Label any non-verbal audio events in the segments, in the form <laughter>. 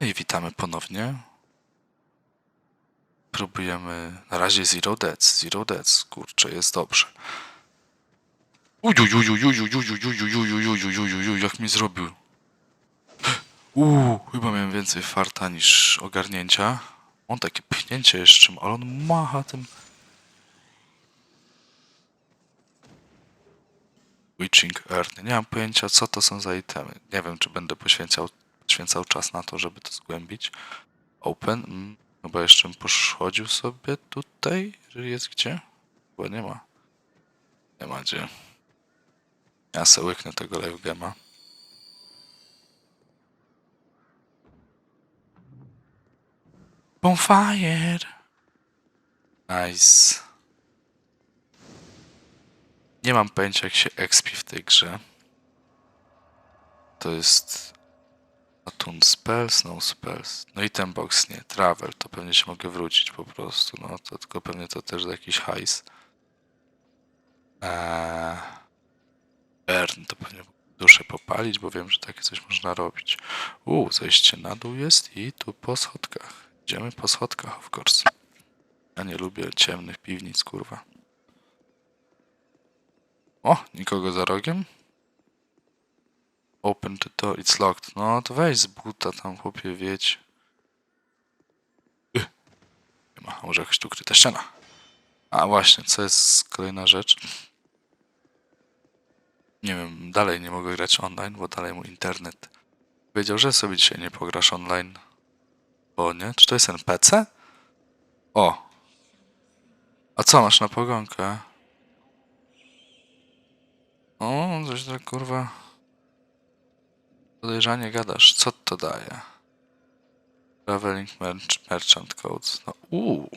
I witamy ponownie. Próbujemy... Na razie zero deaths, zero deaths. Kurczę, jest dobrze. Jak mi zrobił. Uuu, chyba miałem więcej farta niż ogarnięcia. On takie pchnięcie jeszcze ale on macha tym... Witching Earn. Nie mam pojęcia, co to są za itemy. Nie wiem, czy będę poświęcał poświęcał czas na to, żeby to zgłębić. Open. Mm, chyba jeszcze bym poszłodził sobie tutaj, jeżeli jest gdzie. Chyba nie ma. Nie ma gdzie. Ja se łyknę tego live gema. Bonfire! Nice. Nie mam pojęcia jak się expi w tej grze. To jest Attune Spells, No Spells. No i ten box nie. Travel, to pewnie się mogę wrócić po prostu. No to tylko pewnie to też jakiś hajs. Eee, Burn to pewnie duszę popalić, bo wiem, że takie coś można robić. U, zejście na dół jest i tu po schodkach. Idziemy po schodkach, of course. Ja nie lubię ciemnych piwnic, kurwa. O, nikogo za rogiem? Open the door, it's locked. No to weź z buta tam, chłopie. Ych. Nie ma, może jakaś tu ukryta ściana. A właśnie, co jest kolejna rzecz? Nie wiem, dalej nie mogę grać online, bo dalej mój internet powiedział, że sobie dzisiaj nie pograsz online. Bo nie? Czy to jest NPC? O! A co masz na pogonkę? O, coś tak kurwa. Podejrzanie gadasz. Co to daje? Traveling merch Merchant Codes. No, uuu.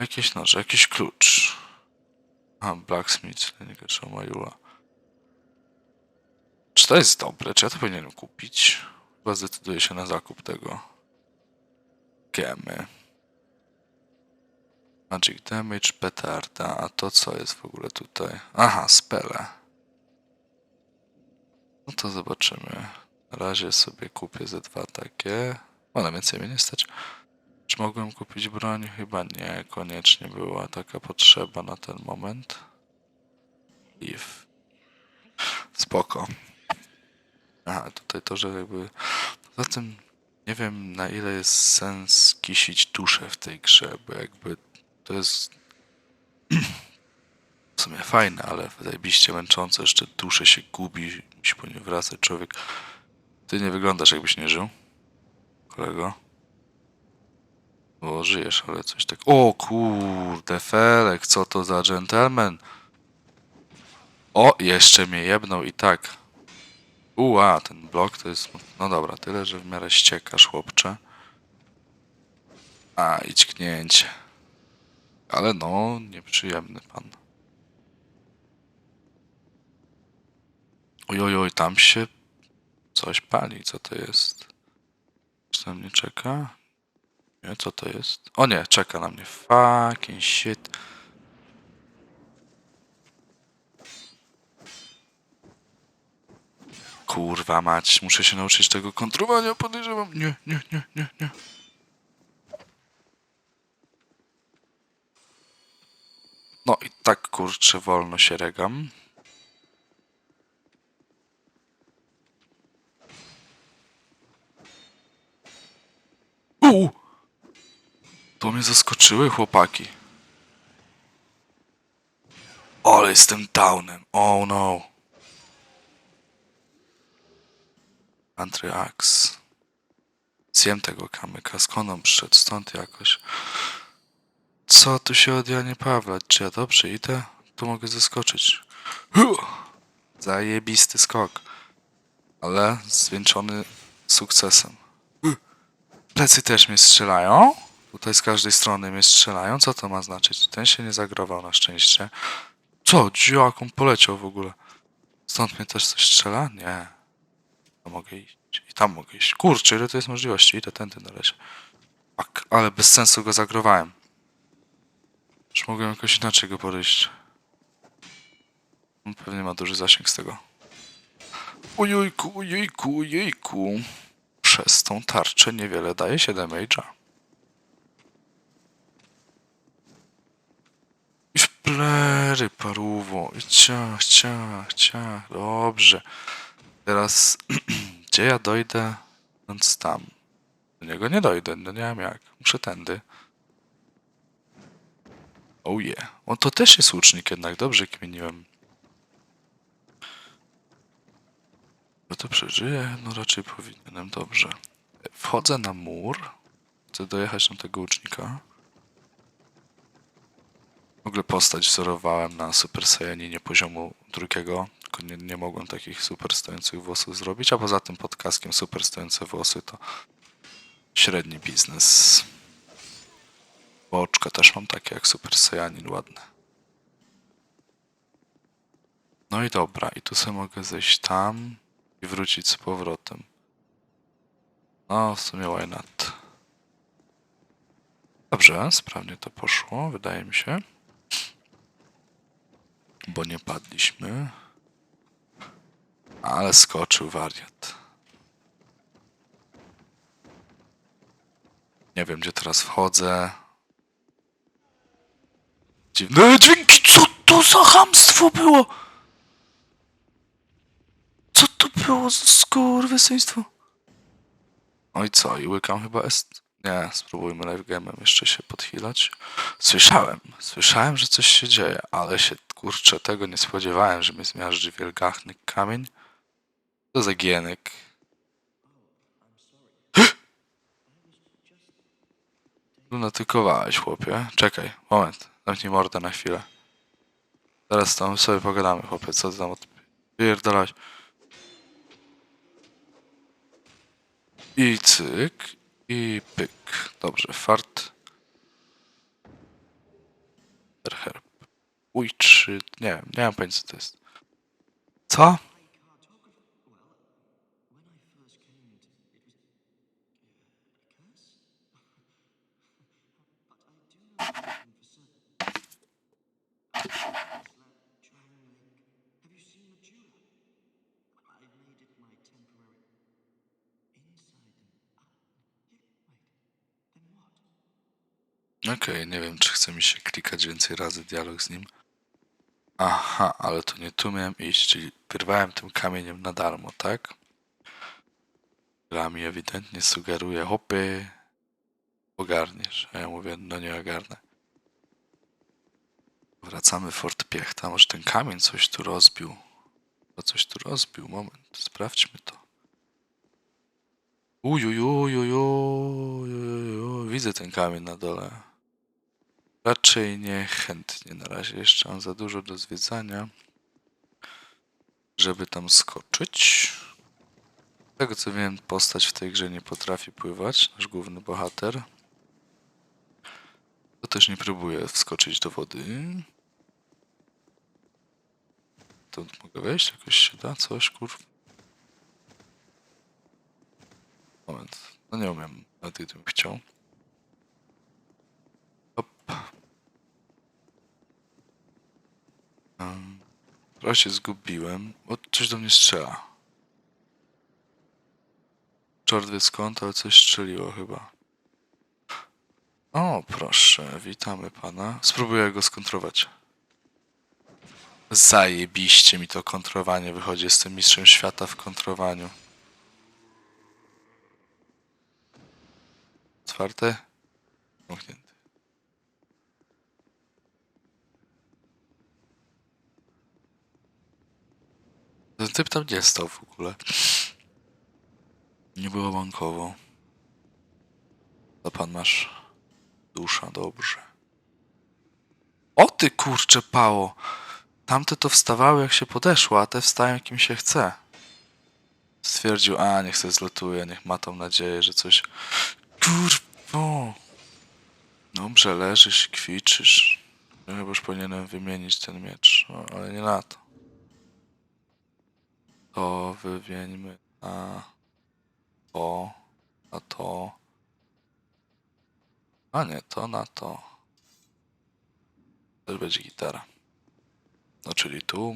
Jakieś noże, jakiś klucz. A, Blacksmith, Lenika Majula. Czy to jest dobre? Czy ja to powinienem kupić? Chyba zdecyduję się na zakup tego. Gemy. Magic Damage, petarda. A to co jest w ogóle tutaj? Aha, spele. No to zobaczymy. Na razie sobie kupię ze dwa takie. O, na więcej mnie nie stać. Czy mogłem kupić broń? Chyba nie. Koniecznie była taka potrzeba na ten moment. If. Spoko. Aha, tutaj to, że jakby... Poza tym nie wiem na ile jest sens kisić duszę w tej grze, bo jakby to jest <clears throat> w sumie fajne, ale zajebiście męczące, jeszcze duszę się gubi, musi po nie człowiek. Ty nie wyglądasz jakbyś nie żył, kolego. Bo żyjesz, ale coś tak... O kurde, Felek, co to za gentleman? O, jeszcze mnie jebnął i tak. Uła, ten blok to jest... No dobra, tyle, że w miarę ściekasz, chłopcze. A, idź knięcie. Ale no, nieprzyjemny pan. Ojojoj, tam się coś pali. Co to jest? Czy na mnie czeka? Nie, co to jest? O nie, czeka na mnie. Fucking shit. Kurwa mać, muszę się nauczyć tego kontrolowania, podejrzewam. Nie, nie, nie, nie, nie. No i tak kurczę wolno się regam. U! To mnie zaskoczyły chłopaki. Ale jestem downem. Oh no. Antryax. Zjem tego kamyka. Skąd on przyszedł? Stąd jakoś. Co tu się od Janie Pawła? Czy ja dobrze idę? Tu mogę zaskoczyć. Zajebisty skok. Ale zwieńczony sukcesem. Plecy też mnie strzelają. Tutaj z każdej strony mnie strzelają. Co to ma znaczyć? Ten się nie zagrował na szczęście. Co? On poleciał w ogóle? Stąd mnie też coś strzela? Nie. To mogę iść. I tam mogę iść. Kurczę, ile to jest możliwości. Idę tędy na lesie. Ale bez sensu go zagrowałem. Już mogłem jakoś inaczej go podejść. On pewnie ma duży zasięg z tego. Ojejku, ojejku, ojejku. Przez tą tarczę niewiele daje się damage'a. I w plery paruwo. I ciach, ciach, ciach. Dobrze. Teraz <clears throat> gdzie ja dojdę? Więc tam. Do niego nie dojdę, no nie wiem jak. Muszę tędy. Oh yeah. On to też jest łucznik jednak, dobrze kminiłem. To przeżyję? No raczej powinienem, dobrze. Wchodzę na mur. Chcę dojechać do tego łucznika. W ogóle postać wzorowałem na Super Saiyaninie poziomu drugiego, tylko nie, nie mogłem takich super stojących włosów zrobić, a poza tym pod kaskiem super stojące włosy to średni biznes. Bo oczka też mam takie jak Super Saiyanin, ładne. No i dobra, i tu sobie mogę zejść tam i wrócić z powrotem. No, w sumie why not? Dobrze, sprawnie to poszło, wydaje mi się. Bo nie padliśmy. Ale skoczył wariat. Nie wiem, gdzie teraz wchodzę. Dziwne dźwięki, co to za hamstwo było? Co to było skurwysyństwo? Oj co, i łykam chyba est... Nie, spróbujmy live game'em jeszcze się podchilać. Słyszałem, słyszałem, że coś się dzieje, ale się, kurczę, tego nie spodziewałem, że mnie zmiażdży wielgachny kamień. To za gienek. <gasps> Lunatykowałeś, chłopie. Czekaj, moment. Zamknij mordę na chwilę. Teraz tam sobie pogadamy, chłopie, co tam odpierdalałeś. I cyk, i pyk. Dobrze, fart. Herb. Uj, czy... Nie wiem, nie mam pojęcia co to jest. Co? Okej, nie wiem, czy chce mi się klikać więcej razy dialog z nim. Aha, ale to nie tu miałem iść, czyli wyrwałem tym kamieniem na darmo, tak? Gra mi ewidentnie sugeruje, hopy, ogarniesz. A ja mówię, no nie ogarnę. Wracamy Fort Piechta, może ten kamień coś tu rozbił. To coś tu rozbił, moment, sprawdźmy to. Ujujujujujujujujuju, widzę ten kamień na dole. Raczej niechętnie na razie, jeszcze mam za dużo do zwiedzania, żeby tam skoczyć. Z tego co wiem, postać w tej grze nie potrafi pływać, nasz główny bohater. To też nie próbuje wskoczyć do wody. To mogę wejść? Jakoś się da? Coś, kurwa. Moment. No nie umiem, nawet gdybym chciał. Trochę się zgubiłem, bo coś do mnie strzela. Czort wie skąd, ale coś strzeliło chyba. O, proszę, witamy pana. Spróbuję go skontrować. Zajebiście mi to kontrowanie wychodzi. Jestem mistrzem świata w kontrowaniu. Otwarte? Zamknięte. Ten typ tam nie stał w ogóle. Nie było bankowo. To pan masz dusza, dobrze. O ty kurcze pało! Tamte to wstawały jak się podeszło, a te wstają jak im się chce. Stwierdził, a niech se zlotuje, niech ma tą nadzieję, że coś... Kurwo! Dobrze, leżysz, kwiczysz. Ja chyba już powinienem wymienić ten miecz, no, ale nie na to. To wywieńmy na to, na to. A nie, to na to. To będzie gitara. No, czyli tu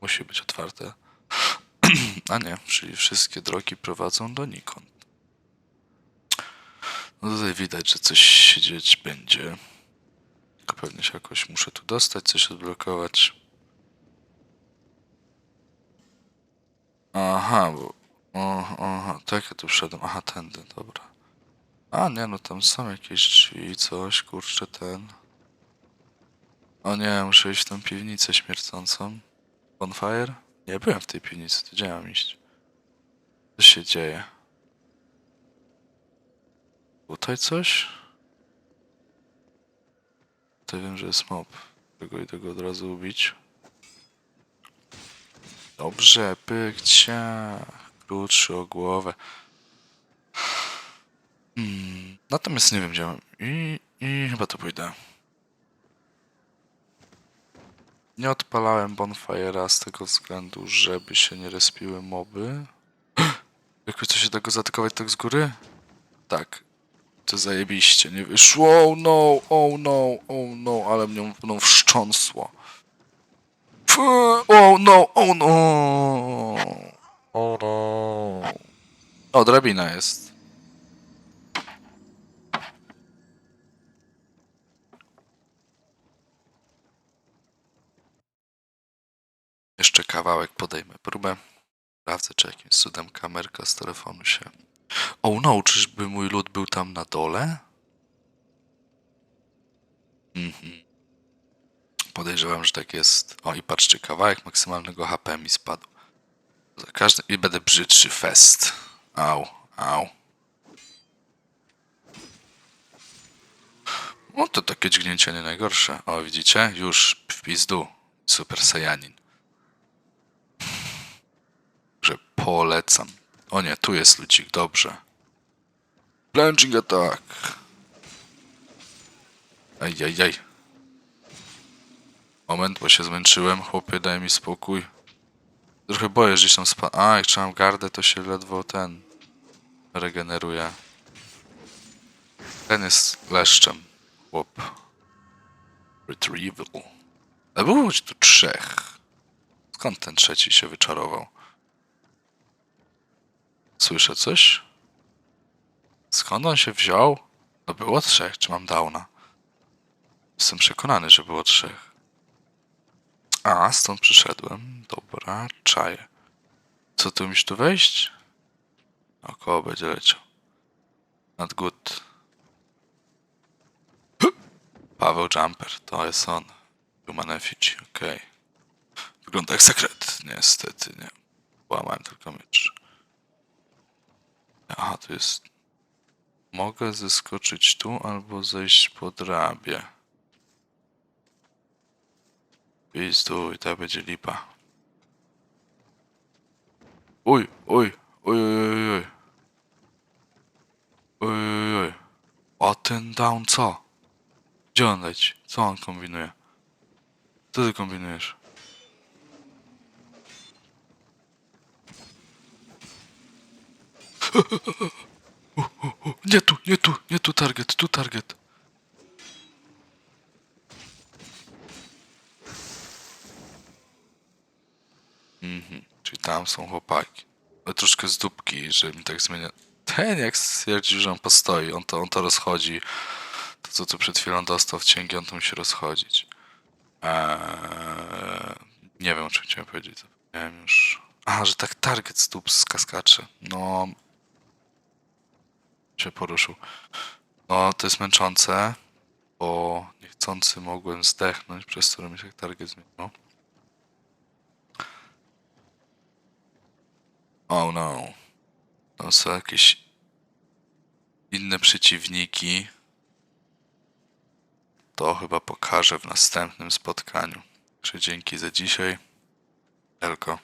musi być otwarte. <clears throat> A nie, czyli wszystkie drogi prowadzą donikąd. No tutaj widać, że coś się dzieć będzie. Tylko pewnie się jakoś muszę tu dostać, coś odblokować. Aha, bo... o, Aha, tak ja tu wszedłem. Aha, tędy, dobra. A nie, no tam są jakieś drzwi, coś, kurczę, ten... O nie, muszę iść w tą piwnicę śmiercącą. Bonfire? Nie byłem w tej piwnicy, to gdzie mam iść? Co się dzieje? Tutaj coś? To wiem, że jest mob. Tego idę go od razu ubić. Dobrze, pykcia. Krótszy o głowę. Hmm. Natomiast nie wiem gdzie mam. I, I chyba to pójdę. Nie odpalałem Bonfire'a z tego względu, żeby się nie respiły moby. <gasps> Jakoś to się da go zaatakować tak z góry? Tak. To zajebiście, nie wyszło. Oh no, oh no, oh no, ale mnie mną wszcząsło. Oh no, oh no. Oh no. O, drabina jest. Jeszcze kawałek podejmę próbę. Sprawdzę, czy jakimś cudem kamerka z telefonu się... Oh no, czyżby mój lud był tam na dole? Mhm. Podejrzewam, że tak jest. O i patrzcie, kawałek maksymalnego HP mi spadł. Za każdy... I będę brzydszy fest. Au, au. No to takie dźgnięcie nie najgorsze. O, widzicie? Już w pizdu. Super Saiyanin. Że polecam. O nie, tu jest ludzik, dobrze. Plunging attack. Ej, ej, ej. Moment, bo się zmęczyłem. Chłopie, daj mi spokój. Trochę boję, że tam spa... A, jak trzymam gardę, to się ledwo ten... regeneruje. Ten jest leszczem. Chłop. Retrieval. Ale było tu trzech. Skąd ten trzeci się wyczarował? Słyszę coś? Skąd on się wziął? No było trzech, czy mam downa? Jestem przekonany, że było trzech. A, stąd przyszedłem. Dobra, czaję. Co tu miś tu wejść? Około będzie leciał. Not good. Paweł Jumper, to jest on. Human Effigy, okej. Wygląda jak sekret. Niestety, nie. Łamałem tylko miecz. Aha, tu jest... Mogę zeskoczyć tu albo zejść po drabie. I tak będzie lipa. Uj, uj, uj, uj. Uj, uj, uj. A ten down co? Gdzie on leci? Co on kombinuje? Co ty kombinujesz? <laughs> Nie tu, nie tu, nie tu target, tu target. Mhm, czyli tam są chłopaki. Ale troszkę z dupki, że mi tak zmienia. Ten jak stwierdził, że on postoi, on to, on to rozchodzi. To co tu przed chwilą dostał w cięgi, on to musi rozchodzić. Eee, nie wiem o czym chciałem powiedzieć, zapomniałem już. A, że tak target z dup skaskacze. No, się poruszył. No, to jest męczące, bo niechcący mogłem zdechnąć, przez co mi się tak target zmienił. Oh no. To są jakieś inne przeciwniki. To chyba pokażę w następnym spotkaniu. Także dzięki za dzisiaj. Elko.